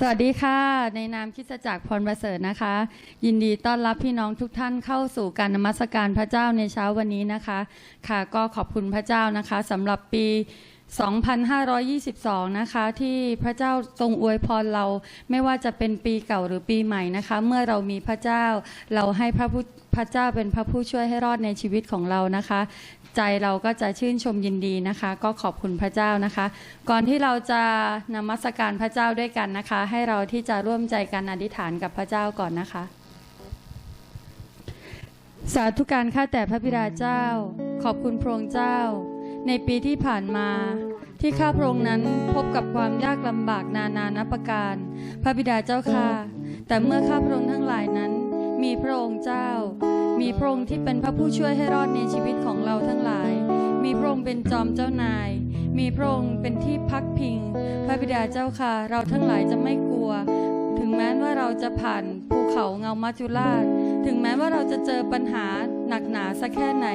สวัสดีค่ะ ในนามคิดจักรพรประเสริฐนะคะ ยินดีต้อนรับพี่น้องทุกท่านเข้าสู่การนมัสการพระเจ้าในเช้าวันนี้นะคะ ค่ะก็ขอบคุณพระเจ้านะคะสำหรับปี 2522 นะคะ ที่พระเจ้าทรงอวยพรเราไม่ว่าจะเป็นปีเก่าหรือปีใหม่นะคะ เมื่อเรามีพระเจ้า เราให้พระผู้พระเจ้าเป็นพระผู้ช่วยให้รอดในชีวิตของเรานะคะ ใจเราก็จะชื่นชมยินดีนะคะ ก็ขอบคุณพระเจ้านะคะ ก่อนที่เราจะนมัสการพระเจ้าด้วยกันนะคะ ให้เราที่จะร่วมใจกันอธิษฐานกับพระเจ้าก่อนนะคะ สาธุการข้าแต่พระบิดาเจ้า ขอบคุณพระองค์เจ้า ในปีที่ผ่านมา ที่ข้าพระองค์นั้นพบกับความยากลำบากนานานับประการ พระบิดาเจ้าค่ะ แต่เมื่อข้าพระองค์ทั้งหลายนั้น มีพระองค์เจ้า มีพระองค์ที่เป็นพระผู้ช่วยให้รอดในชีวิตของเราทั้งหลาย มีพระองค์เป็นจอมเจ้านาย มีพระองค์เป็นที่พักพิง พระบิดาเจ้าค่ะ เราทั้งหลายจะไม่กลัว ถึงแม้ว่าเราจะผ่านภูเขาเงามัจจุราชถึงแม้ว่าเราจะเจอปัญหาหนักหนาสักแค่ไหน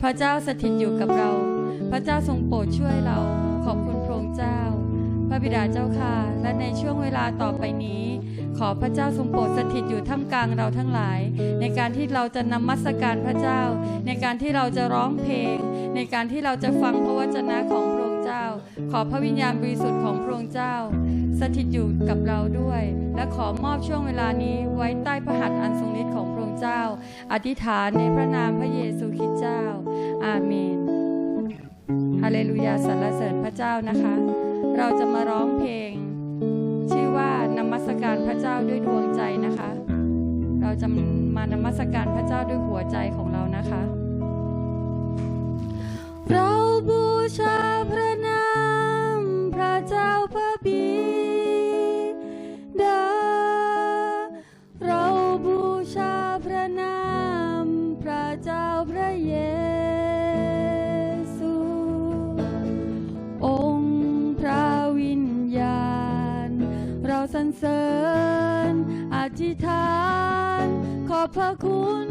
พระเจ้าสถิตอยู่กับเรา ระเจ้าทรงโปรดช่วยเราขอบคุณพระองค์เจ้า พระบิดาเจ้าค่ะ และในช่วงเวลาต่อไปนี้ ขอพระเจ้าทรงโปรดสถิตอยู่ท่ามกลางเราทั้งหลาย ในการที่เราจะนมัสการพระเจ้า ในการที่เราจะร้องเพลง ในการที่เราจะฟังพระวจนะของพระองค์เจ้า ขอพระวิญญาณบริสุทธิ์ของพระองค์เจ้า สถิตอยู่กับเราด้วย และขอมอบช่วงเวลานี้ไว้ใต้พระหัตถ์อันทรงฤทธิ์ของพระองค์เจ้า อธิษฐานในพระนามพระเยซูคริสต์เจ้า อาเมน ฮาเลลูยาสรรเสริญพระเจ้านะคะ เราจะมาร้องเพลง ชื่อว่านมัสการพระเจ้าด้วยดวงใจนะคะ เราจะมานมัสการพระเจ้าด้วยหัวใจของเรานะคะ เราบูชาพระนา ขอ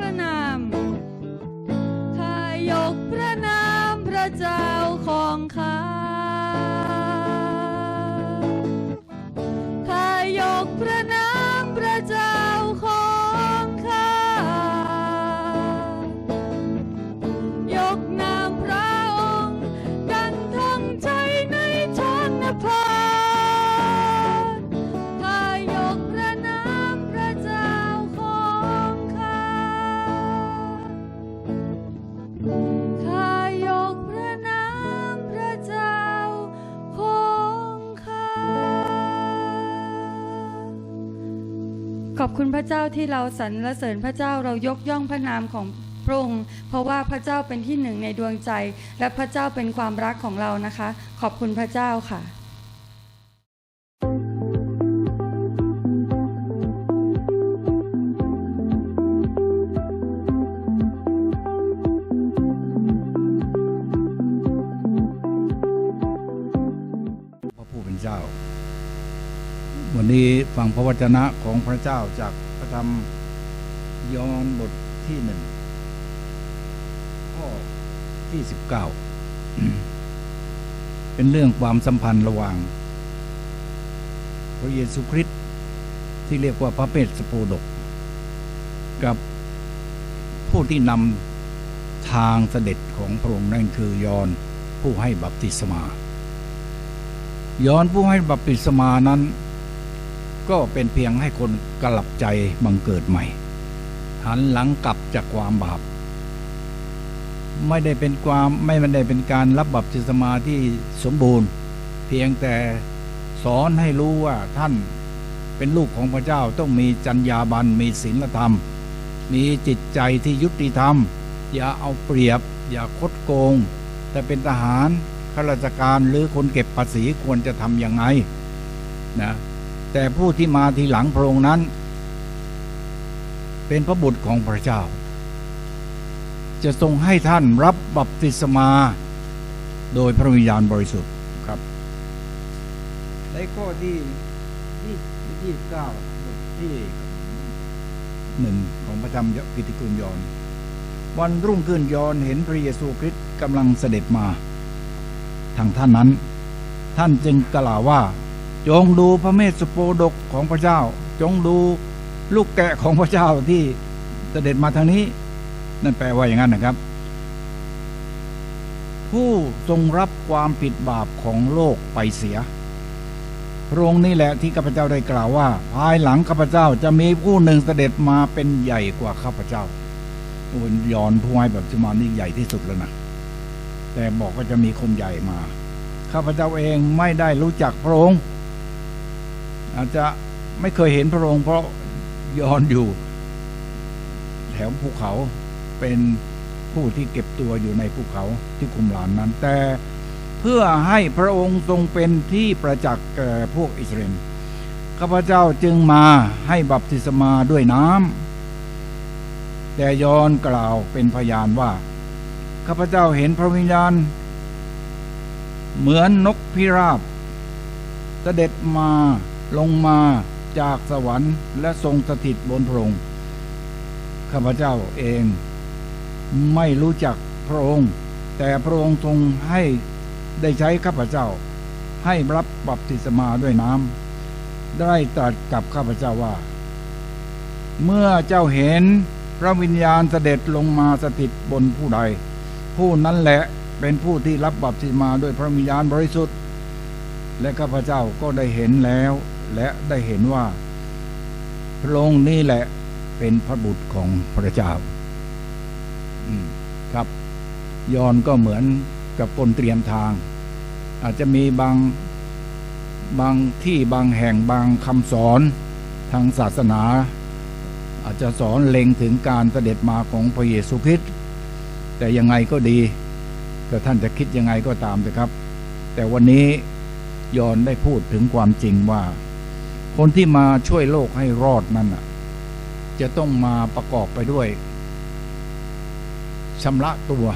ka na. ขอบคุณพระเจ้าที่เราสรรเสริญพระเจ้าเรายกย่องพระนามของพระองค์เพราะว่าพระเจ้าเป็นที่หนึ่งในดวงใจ และพระเจ้าเป็นความรักของเรานะคะ ขอบคุณพระเจ้าค่ะ ฟังพระวจนะของพระเจ้าจากพระธรรมยอห์นบทที่หนึ่งข้อที่สิบเก้าเป็นเรื่องความสัมพันธ์ระหว่าง พระเยซูคริสต์ที่เรียกว่าพระเปสสโปดก กับผู้ที่นำทางเสด็จของพระองค์นั่นคือยอห์นผู้ให้บัพติศมายอนผู้ให้บัพติศมานั้น ก็เป็นเพียงให้คนกลับใจบังเกิดใหม่ หันหลังกลับจากความบาป ไม่ได้เป็นความไม่ได้เป็นการรับบัพติศมาที่สมบูรณ์ เพียงแต่สอนให้รู้ว่าท่านเป็นลูกของพระเจ้าต้องมีจรรยาบรรณมีศีลธรรม มีจิตใจที่ยุติธรรม อย่าเอาเปรียบ อย่าคดโกง แต่เป็นทหารข้าราชการหรือคนเก็บภาษีควรจะทำยังไงนะ แต่ผู้ที่มาทีหลังพระองค์นั้น เป็นพระบุตรของพระเจ้า จะทรงให้ท่านรับบัพติศมาโดยพระวิญญาณบริสุทธิ์ครับ ในข้อที่ที่ที่เก้าบทที่หนึ่งของพระธรรมกิตติคุณยอนวันรุ่งขึ้นยอนเห็นพระเยซูคริสต์กำลังเสด็จมา ทางท่านนั้น ท่านจึงกล่าวว่า จงดูพระเมสสโปดกของพระเจ้า จงดูลูกแกะของพระเจ้าที่เสด็จมาทางนี้ นั่นแปลว่าอย่างนั้นนะครับ ผู้ทรงรับความผิดบาปของโลกไปเสีย พระองค์นี่แหละที่ข้าพเจ้าได้กล่าวว่า ภายหลังข้าพเจ้าจะมีผู้หนึ่งเสด็จมาเป็นใหญ่กว่าข้าพเจ้าโอ้ยยอนผู้ให้แบบจมานี่ใหญ่ที่สุดแล้วนะแต่บอกว่าจะมีคนใหญ่มา ข้าพเจ้าเองไม่ได้รู้จักพระองค์ อาจจะไม่เคยเห็นพระองค์เพราะยอนอยู่ แถวภูเขาเป็นผู้ที่เก็บตัวอยู่ในภูเขาที่คุมหลานนั้น แต่เพื่อให้พระองค์ทรงเป็นที่ประจักษ์แก่พวกอิสราเอลข้าพเจ้าจึงมาให้บัพติศมาด้วยน้ำแต่ยอนกล่าวเป็นพยานว่าข้าพเจ้าเห็นพระวิญญาณ เหมือนนกพิราบเสด็จมา ลงมาจากสวรรค์และทรงสถิตบนพระองค์ข้าพเจ้าเองไม่รู้จักพระองค์ แต่พระองค์ทรงให้ได้ใช้ข้าพเจ้า ให้รับบัพติศมาด้วยน้ำได้ตรัสกับข้าพเจ้าว่า เมื่อเจ้าเห็นพระวิญญาณเสด็จลงมาสถิตบนผู้ใด ผู้นั้นแหละเป็นผู้ที่รับบัพติศมาด้วยพระวิญญาณบริสุทธิ์ และข้าพเจ้าก็ได้เห็นแล้ว และได้เห็นว่า พระองค์นี่แหละเป็นพระบุตรของพระเจ้าครับ ยอนก็เหมือนกับคนเตรียมทาง อาจจะมีบางบางที่บางแห่งบางคำสอนทางศาสนา อาจจะสอนเล็งถึงการเสด็จมาของพระเยซูคริสต์แต่ยังไงก็ดีก็ท่านจะคิดยังไงก็ตามนะครับ แต่วันนี้ยอนได้พูดถึงความจริงว่า คนที่มาช่วยโลกให้รอดนั้นจะต้องมาประกอบไปด้วยชำระตัว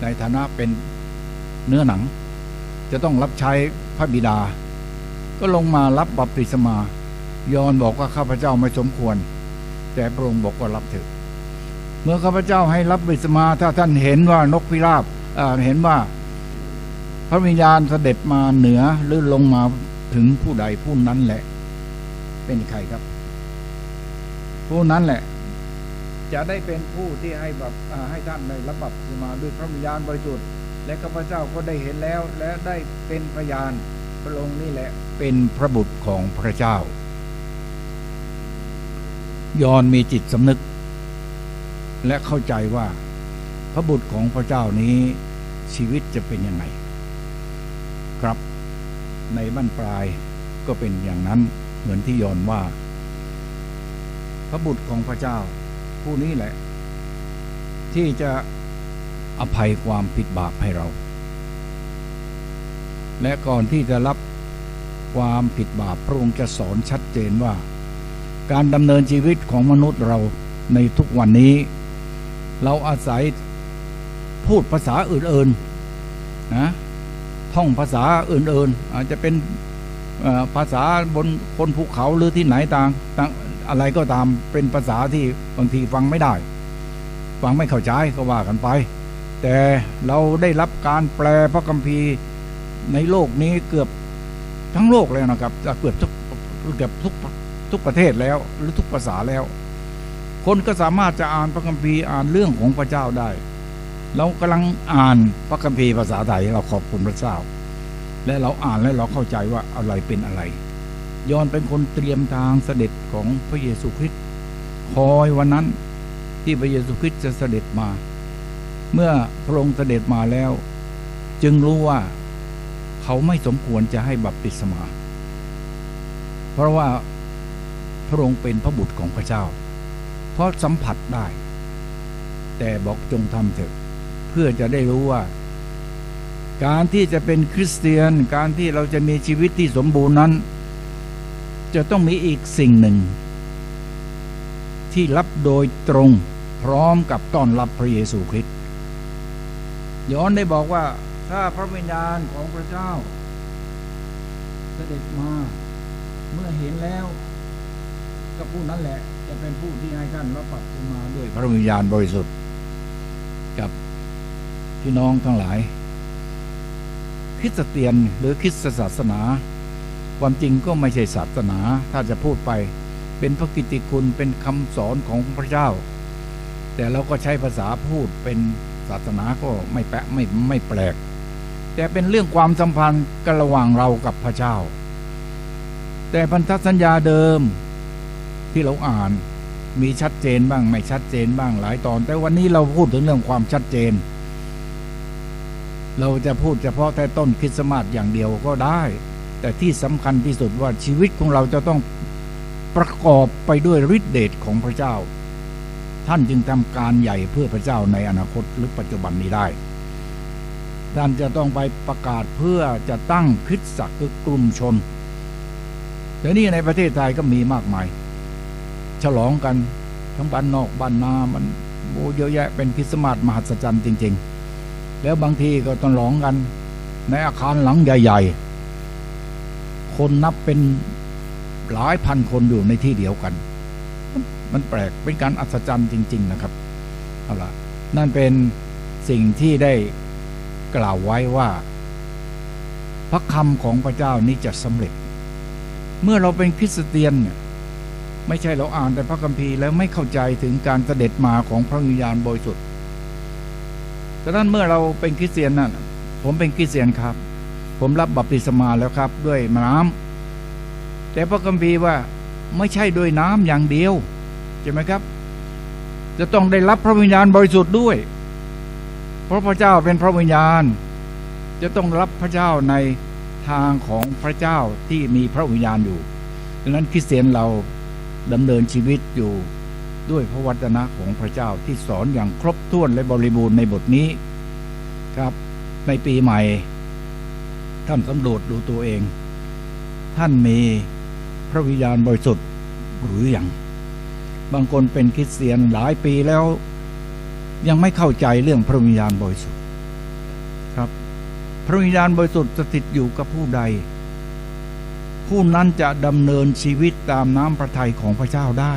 ในฐานะเป็นเนื้อหนัง จะต้องรับใช้พระบิดา ก็ลงมารับบัพติศมายอนบอกว่าข้าพเจ้าไม่สมควร แต่พระองค์บอกว่ารับเถอเมื่อข้าพเจ้าให้รับบัพติศมา ถ้าท่านเห็นว่านกพิราบเห็นว่า พระวิญญาณเสด็จมาเหนือหรือลงมาถึงผู้ใดผู้นั้นแหละ เป็นใครครับ ผู้นั้นแหละ จะได้เป็นผู้ที่ให้แบบอ่าให้ท่านได้รับบัพติศมาด้วยพระวิญญาณบริสุทธิ์และข้าพเจ้าก็ได้เห็นแล้ว และได้เป็นพยานพระองค์นี่แหละ เป็นพระบุตรของพระเจ้า ยอนมีจิตสำนึก และเข้าใจว่า พระบุตรของพระเจ้านี้ชีวิตจะเป็นยังไง ครับในบั้นปลายก็เป็นอย่างนั้น เหมือนที่ยอนว่า พระบุตรของพระเจ้า ผู้นี้แหละ ที่จะอภัยความผิดบาปให้เรา และก่อนที่จะรับความผิดบาปพระองค์จะสอนชัดเจนว่า การดำเนินชีวิตของมนุษย์เราในทุกวันนี้ เราอาศัยพูดภาษาอื่นๆนะท่องภาษาอื่นๆ อาจจะเป็น ภาษาบนบนภูเขาหรือที่ไหนต่างต่างอะไรก็ตามเป็นภาษาที่บางทีฟังไม่ได้ ฟังไม่เข้าใจก็ว่ากันไป แต่เราได้รับการแปลพระคัมภีร์ในโลกนี้เกือบทั้งโลกเลยนะครับเกือบทุกเกือบทุกทุกประเทศแล้วหรือทุกภาษาแล้ว คนก็สามารถจะอ่านพระคัมภีร์อ่านเรื่องของพระเจ้าได้ เรากำลังอ่านพระคัมภีร์ภาษาไทยเราขอบคุณพระเจ้า และเราอ่านและเราเข้าใจว่าอะไรเป็นอะไร ยอนเป็นคนเตรียมทางเสด็จของพระเยซูคริสต์คอยวันนั้นที่พระเยซูคริสต์จะเสด็จมา เมื่อพระองค์เสด็จมาแล้ว จึงรู้ว่าเขาไม่สมควรจะให้บัพติศมา เพราะว่าพระองค์เป็นพระบุตรของพระเจ้า เพราะสัมผัสได้ แต่บอกจงทำเถอะเพื่อจะได้รู้ว่า การที่จะเป็นคริสเตียน การที่เราจะมีชีวิตที่สมบูรณ์นั้น จะต้องมีอีกสิ่งหนึ่ง ที่รับโดยตรงพร้อมกับต้อนรับพระเยซูคริสต์ย้อนได้บอกว่าถ้าพระวิญญาณของพระเจ้า เสด็จมาเมื่อเห็นแล้วก็ผู้นั้นแหละ จะเป็นผู้ที่ให้ท่านรับบัพติศมาด้วยพระวิญญาณบริสุทธิ์กับพี่น้องทั้งหลาย ริสเตียนหรือคริสตศาสนา ความจริงก็ไม่ใช่ศาสนา ถ้าจะพูดไปเป็นพระกิติคุณเป็นคำสอนของพระเจ้า แต่เราก็ใช้ภาษาพูดเป็นศาสนาก็ไม่แปะไม่ไม่แปลก แต่เป็นเรื่องความสัมพันธ์กันระหว่างเรากับพระเจ้า แต่พันธสัญญาเดิมที่เราอ่านมีชัดเจนบ้างไม่ชัดเจนบ้างหลายตอน แต่วันนี้เราพูดถึงเรื่องความชัดเจน เราจะพูดเฉพาะแต่ต้นคริสต์มาสอย่างเดียวก็ได้ แต่ที่สำคัญที่สุดว่าชีวิตของเราจะต้องประกอบไปด้วยฤทธิเดชของพระเจ้า ท่านจึงทำการใหญ่เพื่อพระเจ้าในอนาคตหรือปัจจุบันนี้ได้ท่านจะต้องไปประกาศเพื่อจะตั้งคริสตจักรคือกลุ่มชนแต่นี่ในประเทศไทยก็มีมากมาย ฉลองกันทั้งบ้านนอกบ้านนามันโอ้เยอะแยะเป็นคริสต์มาสมหัศจรรย์จริง ๆ แล้วบางทีก็ต้องร้องกัน ในอาคารหลังใหญ่ ๆ คนนับเป็นหลายพันคนอยู่ในที่เดียวกัน มันแปลกเป็นการอัศจรรย์จริง ๆ นะครับเอาละนั่นเป็นสิ่งที่ได้กล่าวไว้ว่า พระคำของพระเจ้านี้จะสำเร็จ เมื่อเราเป็นคริสเตียนเนี่ยไม่ใช่เราอ่านแต่พระคัมภีร์แล้วไม่เข้าใจถึงการเสด็จมาของพระวิญญาณบริสุทธิ์ ดังนั้นเมื่อเราเป็นคริสเตียนนั่นผมเป็นคริสเตียนครับ ผมรับบัพติศมาแล้วครับ ด้วยน้ำแต่พระคัมภีร์ว่าไม่ใช่ด้วยน้ำอย่างเดียวใช่ไหมครับ จะต้องได้รับพระวิญญาณบริสุทธิ์ด้วย เพราะพระเจ้าเป็นพระวิญญาณ จะต้องรับพระเจ้าในทางของพระเจ้าที่มีพระวิญญาณอยู่ดังนั้นคริสเตียนเราดำเนินชีวิตอยู่ ด้วยพระวจนะของพระเจ้าที่สอนอย่างครบถ้วนและบริบูรณ์ในบทนี้ครับ ในปีใหม่ ท่านสำรวจดูตัวเอง ท่านมีพระวิญญาณบริสุทธิ์หรืออยังบางคนเป็นคริสเตียนหลายปีแล้ว ยังไม่เข้าใจเรื่องพระวิญญาณบริสุทธิ์ครับ พระวิญญาณบริสุทธิ์สถิตอยู่กับผู้ใด ผู้นั้นจะดำเนินชีวิตตามน้ำพระทัยของพระเจ้าได้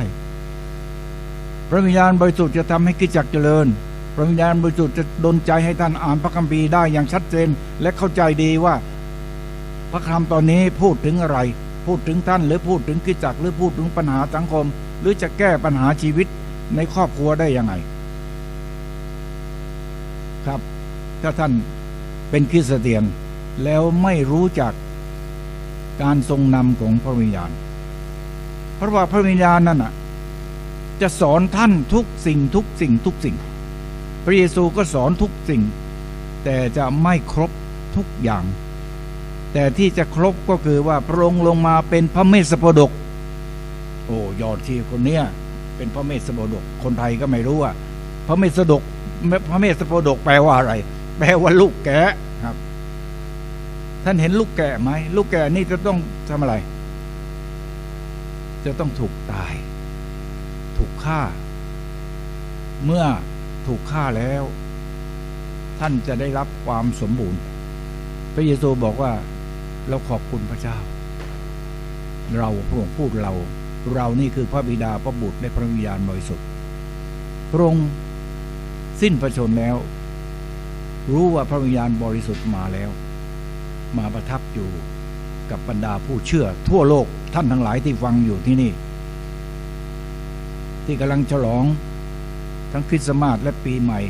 พระวิญญาณบริสุทธิ์จะทำให้กิจจักเจริญ พระวิญญาณบริสุทธิ์จะดลใจให้ท่านอ่านพระคัมภีร์ได้อย่างชัดเจนและเข้าใจดีว่า พระคำตอนนี้พูดถึงอะไร พูดถึงท่านหรือพูดถึงกิจจักหรือพูดถึงปัญหาสังคม หรือจะแก้ปัญหาชีวิตในครอบครัวได้ยังไง ครับ ถ้าท่านเป็นคริสเตียนแล้วไม่รู้จักการทรงนำของพระวิญญาณ เพราะว่าพระวิญญาณนั่นน่ะ จะสอนท่านทุกสิ่งทุกสิ่งทุกสิ่ง พระเยซูก็สอนทุกสิ่ง แต่จะไม่ครบทุกอย่าง แต่ที่จะครบก็คือว่าพระองค์ลงมาเป็นพระเมสสโพดก โอ้ยอดชีคนเนี้ยเป็นพระเมสสโปดก คนไทยก็ไม่รู้ว่า พระเมสสดกพระเมสสโปดกแปลว่าอะไร แปลว่าลูกแกะครับ ท่านเห็นลูกแกะไหมลูกแกะนี่จะต้องทำอะไร จะต้องถูกตาย ถูกฆ่า เมื่อถูกฆ่าแล้ว ท่านจะได้รับความสมบูรณ์ พระเยซูบอกว่าเราขอบคุณพระเจ้า เราพระองค์พูดเรา เรานี่คือพระบิดาพระบุตรและพระวิญญาณบริสุทธิ์พระองค์สิ้นพระชนแล้ว รู้ว่าพระวิญญาณบริสุทธิ์มาแล้ว มาประทับอยู่กับบรรดาผู้เชื่อ ทั่วโลกท่านทั้งหลายที่ฟังอยู่ที่นี่ ที่กำลังฉลอง ทั้งคริสต์มาสและปีใหม่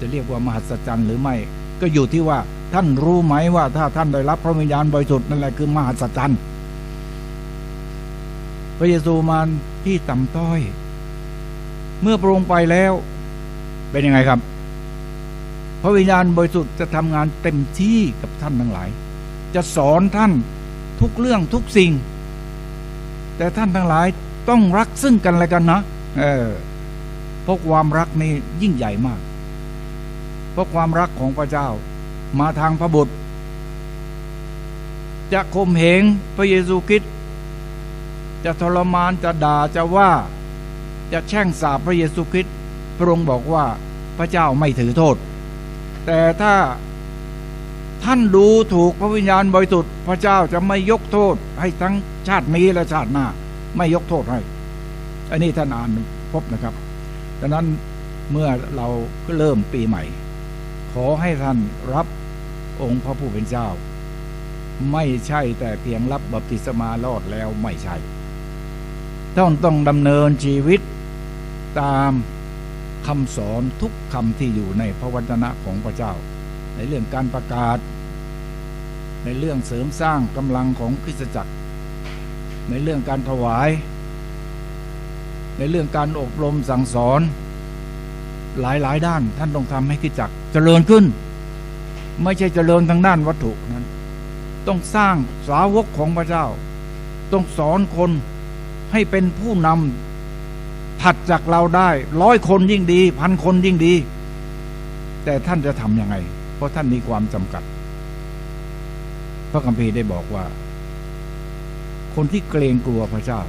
จะเรียกว่ามหัศจรรย์หรือไม่ ก็อยู่ที่ว่าท่านรู้ไหมว่าถ้าท่านได้รับพระวิญญาณบริสุทธิ์นั่นแหละคือมหัศจรรย์พระเยซูมาที่ต่ำต้อย เมื่อพรองไปแล้ว เป็นยังไงครับ พระวิญญาณบริสุทธิ์จะทำงานเต็มที่กับท่านทั้งหลาย จะสอนท่านทุกเรื่องทุกสิ่ง แต่ท่านทั้งหลายต้องรักซึ่งกันและกันนะ เออเพราะความรักนี่ยิ่งใหญ่มาก เพราะความรักของพระเจ้า มาทางพระบุตร จะข่มเหงพระเยซูคริสต์จะทรมานจะด่าจะว่า จะแช่งสาปพระเยซูคริสต์พระองค์บอกว่าพระเจ้าไม่ถือโทษ แต่ถ้าท่านดูถูกพระวิญญาณบริสุทธิ์พระเจ้าจะไม่ยกโทษให้ทั้งชาตินี้และชาติหน้า ไม่ยกโทษให้ อันนี้ท่านอ่านพบนะครับ ดังนั้นเมื่อเราก็เริ่มปีใหม่ ขอให้ท่านรับองค์พระผู้เป็นเจ้า ไม่ใช่แต่เพียงรับบัพติศมารอดแล้วไม่ใช่ ต้องต้องดำเนินชีวิตตามคำสอนทุกคำที่อยู่ในพระวจนะของพระเจ้า ในเรื่องการประกาศ ในเรื่องเสริมสร้างกำลังของคริสตจักร ในเรื่องการถวาย ในเรื่องการอบรมสั่งสอน หลายหลายด้านท่านต้องทำให้คริสตจักเจริญขึ้น ไม่ใช่เจริญทางด้านวัตถุนั้น ต้องสร้างสาวกของพระเจ้า ต้องสอนคนให้เป็นผู้นำถัดจากเราได้ร้อยคนยิ่งดี พันคนยิ่งดี แต่ท่านจะทำยังไง เพราะท่านมีความจำกัด พระคัมภีร์ได้บอกว่า คนที่เกรงกลัวพระเจ้า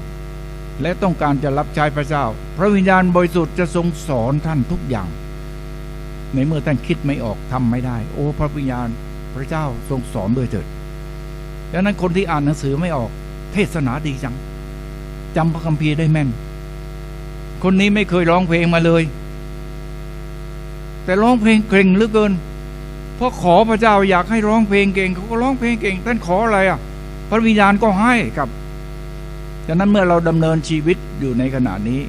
และต้องการจะรับใช้พระเจ้า พระวิญญาณบริสุทธิ์จะทรงสอนท่านทุกอย่าง ในเมื่อท่านคิดไม่ออกทำไม่ได้ โอ้ พระวิญญาณพระเจ้าทรงสอนด้วยเถิดดังนั้นคนที่อ่านหนังสือไม่ออก เทศนาดีจังจำพระคัมภีร์ได้แม่น คนนี้ไม่เคยร้องเพลงมาเลย แต่ร้องเพลงเก่งเหลือเกินเพราะขอพระเจ้าอยากให้ร้องเพลงเก่งเขาก็ร้องเพลงเก่ง ท่านขออะไรอะ พระวิญญาณก็ให้ครับ ดังนั้นเมื่อเราดำเนินชีวิตอยู่ในขณะนี้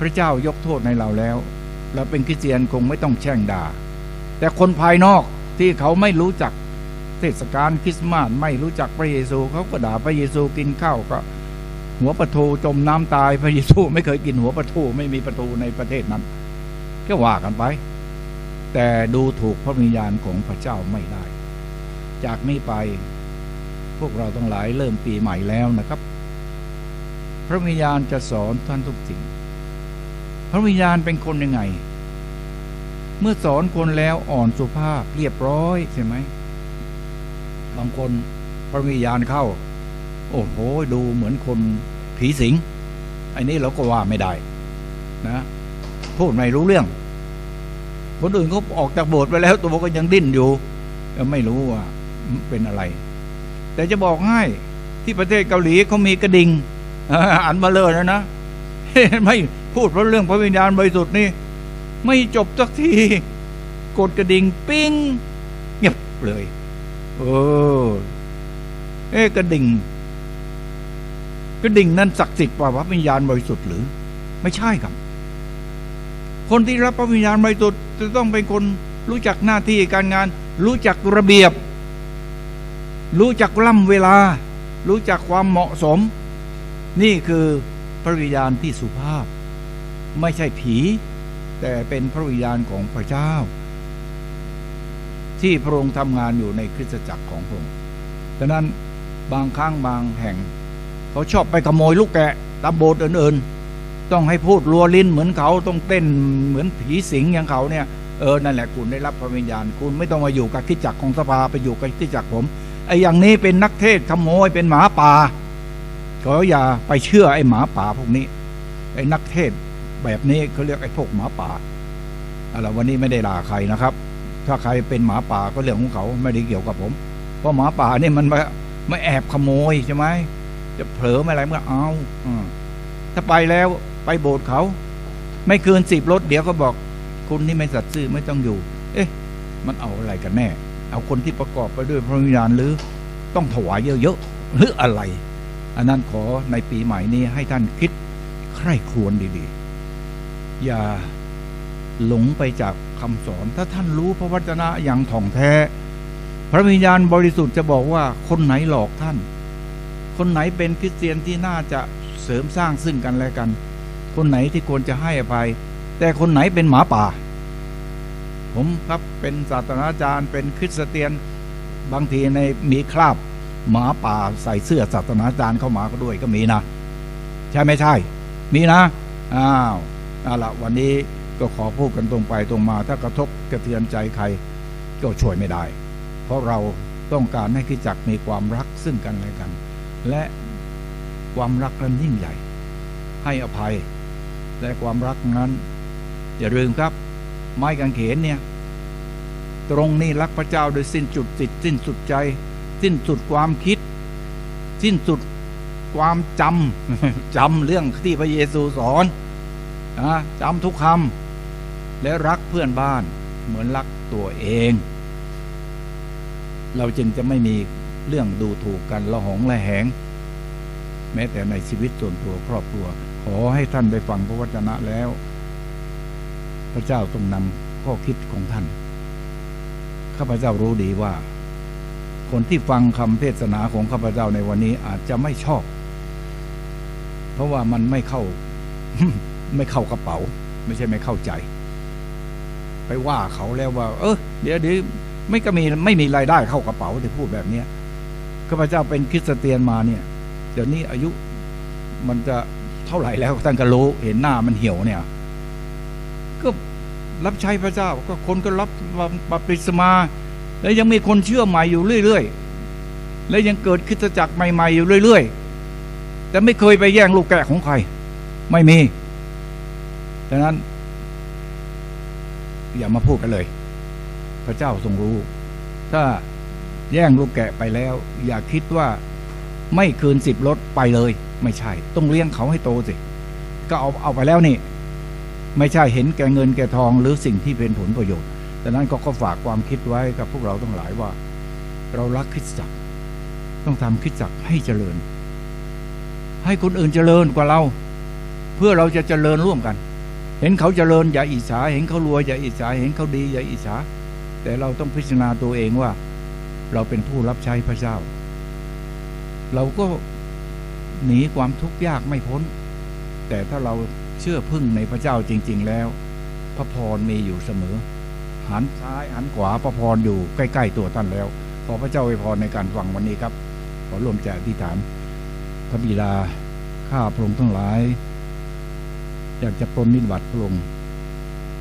พระเจ้ายกโทษในเราแล้ว เราเป็นคริสเตียนคงไม่ต้องแช่งด่า แต่คนภายนอกที่เขาไม่รู้จักเทศกาลคริสต์มาสไม่รู้จักพระเยซูเขาก็ด่าพระเยซูกินข้าวก็ หัวปลาทูจมน้ำตายพระเยซูไม่เคยกินหัวปลาทูไม่มีปลาทูในประเทศนั้นก็ว่ากันไป แต่ดูถูกพระวิญญาณของพระเจ้าไม่ได้ จากนี้ไปพวกเราทั้งหลายเริ่มปีใหม่แล้วนะครับ ระวิญญาณจะสอนท่านทุกสิ่ง พระวิญญาณเป็นคนยังไง เมื่อสอนคนแล้วอ่อนสุภาพเรียบร้อยใช่ไหมบางคนพระวิญญาณเข้า โอ้โหดูเหมือนคนผีสิงอันนี้เราก็ว่าไม่ได้ นะพูดไม่รู้เรื่อง คนอื่นเขาออกจากโบสถ์ไปแล้ว ตัวก็ยังดิ้นอยู่ไม่รู้ว่าเป็นอะไร แต่จะบอกให้ที่ประเทศเกาหลีเขามีกระดิ่ง อันมาเลยนะนะไม่พูดเพราะเรื่องพระวิญญาณบริสุทธิ์นี่ไม่จบสักที กดกระดิ่งปิ้งเงียบเลยเออเอ๊กระดิ่งกระดิ่งนั้นศักดิ์สิทธิ์กว่าพระวิญญาณบริสุทธิ์หรือ ไม่ใช่ครับ คนที่รับพระวิญญาณบริสุทธิ์จะต้องเป็นคนรู้จักหน้าที่การงาน รู้จักระเบียบ รู้จักล่ำเวลา รู้จักความเหมาะสม นี่คือพระวิญญาณที่สุภาพ ไม่ใช่ผี แต่เป็นพระวิญญาณของพระเจ้า ที่พระองค์ทำงานอยู่ในคริสตจักรของพระองค์ดังนั้นบางครั้งบางแห่งเขาชอบไปขโมยลูกแกะตามโบสถ์อื่นๆ ต้องให้พูดรัวลิ้นเหมือนเขาต้องเต้นเหมือนผีสิงอย่างเขาเนี่ยเออนั่นแหละคุณได้รับพระวิญญาณ คุณไม่ต้องมาอยู่กับคิดจักรของสภาไปอยู่กับคิดจักรผมไอ้อย่างนี้เป็นนักเทศขโมยเป็นหมาป่า ก็อย่าไปเชื่อไอ้หมาป่าพวกนี้ ไอ้นักเทศแบบนี้เขาเรียกไอ้พวกหมาป่าอะไรวันนี้ไม่ได้ด่าใครนะครับ ถ้าใครเป็นหมาป่าก็เรื่องของเขาไม่ได้เกี่ยวกับผม เพราะหมาป่านี่มันมาไม่แอบขโมยใช่ไหมจะเผลอไม่อะไรเมื่อเอาอถ้าไปแล้วไปโบสถ์เขา ไม่เกินสิบรถเดี๋ยวก็บอก คุณนี่ไม่สัตย์ซื่อไม่ต้องอยู่ เอ๊ะ มันเอาอะไรกันแน่ เอาคนที่ประกอบไปด้วยพระวิญญาณหรือ ต้องถวายเยอะๆหรืออะไร อันนั้นขอในปีใหม่นี้ให้ท่านคิดใคร่ครวญดีๆ อย่าหลงไปจากคำสอน ถ้าท่านรู้พระวจนะอย่างถ่องแท้ พระวิญญาณบริสุทธิ์จะบอกว่าคนไหนหลอกท่าน คนไหนเป็นคริสเตียนที่น่าจะเสริมสร้างซึ่งกันและกัน คนไหนที่ควรจะให้อภัย แต่คนไหนเป็นหมาป่า ผมครับเป็นศาสตราจารย์เป็นคริสเตียนบางทีในมีคราบ หมาป่าใส่เสื้อศาสนาจารย์เข้ามาก็ด้วยก็มีนะ ใช่ไม่ใช่ มีนะ อ้าวเอาละวันนี้ก็ขอพูดกันตรงไปตรงมา ถ้ากระทบกระเทือนใจใครก็ช่วยไม่ได้ เพราะเราต้องการให้คิจักรมีความรักซึ่งกันและกัน และความรักนั้นยิ่งใหญ่ ให้อภัย และความรักนั้นอย่าลืมครับ ไม้กางเขนเนี่ย ตรงนี้รักพระเจ้าโดยสิ้นจุดจิตสิ้นสุดใจ สิ้นสุดความคิด สิ้นสุดความจำจำเรื่องที่พระเยซูสอนนะจำทุกคำและรักเพื่อนบ้านเหมือนรักตัวเอง เราจึงจะไม่มีเรื่องดูถูกกันละหองละแหง แม้แต่ในชีวิตส่วนตัวครอบครัว ขอให้ท่านได้ฟังพระวจนะแล้ว พระเจ้าทรงนำข้อคิดของท่าน ข้าพเจ้ารู้ดีว่า คนที่ฟังคำเทศนาของข้าพเจ้าในวันนี้อาจจะไม่ชอบ เพราะว่ามันไม่เข้า ไม่เข้ากระเป๋า ไม่ใช่ไม่เข้าใจ ไปว่าเขาแล้วว่า เออเดี๋ยวเดี๋ยวไม่ก็มีไม่มีรายได้เข้ากระเป๋าที่พูดแบบเนี้ยข้าพเจ้าเป็นคริสเตียนมาเนี่ย เดี๋ยวนี้อายุมันจะเท่าไหร่แล้วท่านก็รู้เห็นหน้ามันเหี่ยวเนี่ย ก็รับใช้พระเจ้าก็คนก็รับบัพติศมา แล้วยังมีคนเชื่อใหม่อยู่เรื่อยๆ และยังเกิดคริสตจักรใหม่ ๆ อยู่เรื่อย ๆ แต่ไม่เคยไปแย่งลูกแกะของใคร ไม่มีดังนั้น อย่ามาพูดกันเลย พระเจ้าทรงรู้ ถ้าแย่งลูกแกะไปแล้ว อย่าคิดว่าไม่คืนสิบรถไปเลย ไม่ใช่ ต้องเลี้ยงเขาให้โตสิ ก็เอาเอาไปแล้วนี่ ไม่ใช่เห็นแก่เงินแก่ทองหรือสิ่งที่เป็นผลประโยชน์ ดังนั้นก็ก็ฝากความคิดไว้กับพวกเราทั้งหลายว่า เรารักคริสตจักต้องทำคริสตจักให้เจริญ ให้คนอื่นเจริญกว่าเรา เพื่อเราจะเจริญร่วมกัน เห็นเขาเจริญอย่าอิจฉาเห็นเขารวยอย่าอิจฉาเห็นเขาดีอย่าอิจฉาแต่เราต้องพิจารณาตัวเองว่า เราเป็นผู้รับใช้พระเจ้า เราก็หนีความทุกข์ยากไม่พ้น แต่ถ้าเราเชื่อพึ่งในพระเจ้าจริง ๆ แล้ว พระพรมีอยู่เสมอ หันซ้ายหันขวาพระพรอยู่ใกล้ ๆ ตัวท่านแล้ว ขอพระเจ้าอวยพรในการฟังวันนี้ครับ ขอร่วมใจอธิษฐานพระบิดาข้าพระองค์ทั้งหลาย อยากจะปรนนิบัติพระองค์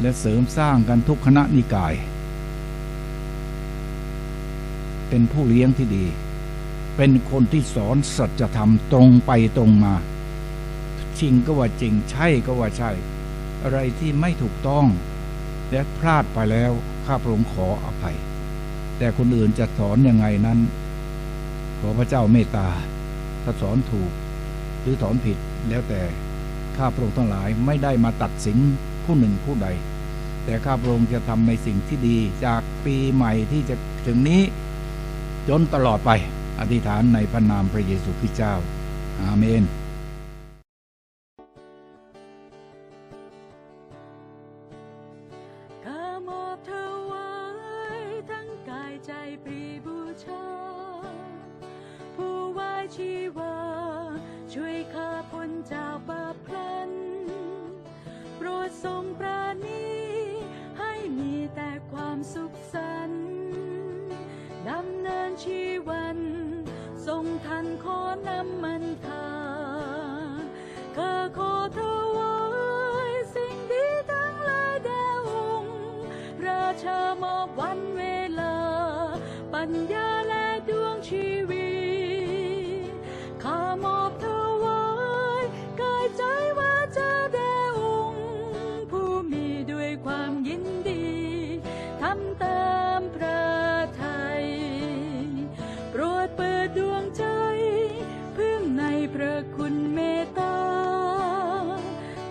และเสริมสร้างกันทุกคณะนิกาย เป็นผู้เลี้ยงที่ดี เป็นคนที่สอนสัจธรรมตรงไปตรงมาจริงก็ว่าจริงใช่ก็ว่าใช่ อะไรที่ไม่ถูกต้อง และพลาดไปแล้วข้าพระองค์ขออภัย แต่คนอื่นจะสอนยังไงนั้น ขอพระเจ้าเมตตาถ้าสอนถูกหรือสอนผิดแล้วแต่ข้าพระองค์ทั้งหลายไม่ได้มาตัดสินผู้หนึ่งผู้ใด แต่ข้าพระองค์จะทำในสิ่งที่ดีจากปีใหม่ที่จะถึงนี้จนตลอดไปอธิษฐานในพระนามพระเยซูคริสต์เจ้า อาเมน ชีวา ช่วยข้าพ้นจากบาปพลันโปรดทรงปราณีให้มีแต่ความสุขสันต์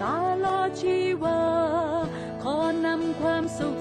ตลอดชีวา ขอนำความสุข